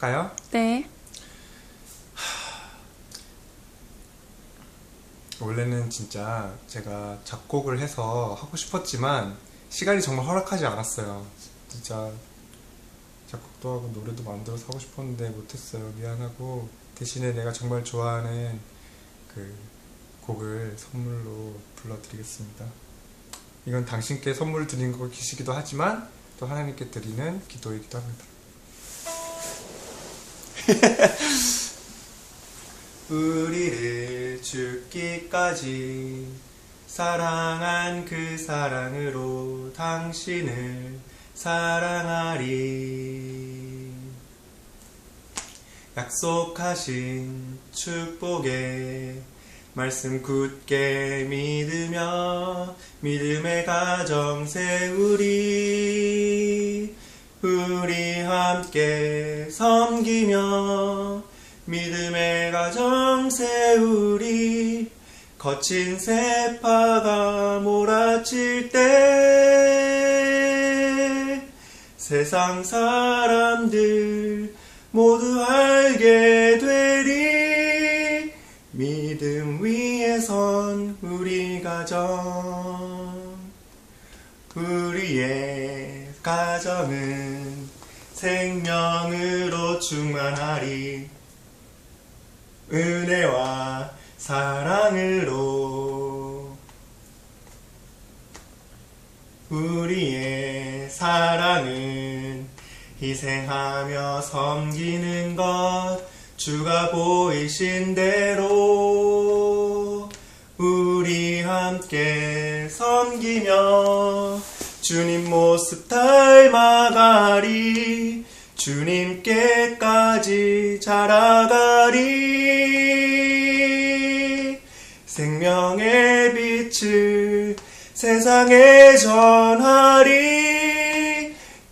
할까요? 네. 원래는 진짜 제가 작곡을 해서 하고 싶었지만 시간이 정말 허락하지 않았어요. 진짜 작곡도 하고 노래도 만들어서 하고 싶었는데 못했어요. 미안하고 대신에 내가 정말 좋아하는 그 곡을 선물로 불러드리겠습니다. 이건 당신께 선물 드린 것이기도 하지만 또 하나님께 드리는 기도이기도 합니다. 우리를 죽기까지 사랑한 그 사랑으로 당신을 사랑하리. 약속하신 축복의 말씀 굳게 믿으며 믿음의 가정 세우리 우리 함께 섬기며 믿음의 가정 세우리. 거친 세파가 몰아칠 때 세상 사람들 모두 알게 되리. 믿음 위에 선 우리 가정 우리의 가정은 생명으로 충만하리. 은혜와 사랑으로 우리의 사랑은 희생하며 섬기는 것 주가 보이신 대로 우리 함께 섬기며 주님 모습 닮아가리 주님께까지 자라가리. 생명의 빛을 세상에 전하리.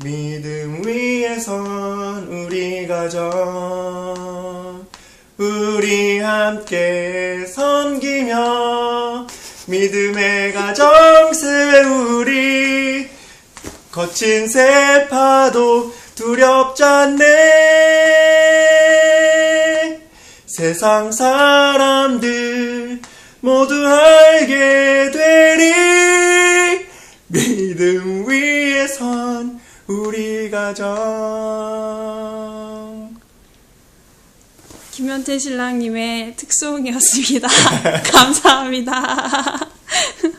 믿음 위에 선 우리 가정 우리 함께 섬기며 믿음의 가정 세우리 거친 세파도 두렵지 않네 세상 사람들 모두 알게 되리 믿음 위에 선 우리 가정 김현태 신랑님의 특송이었습니다. 감사합니다.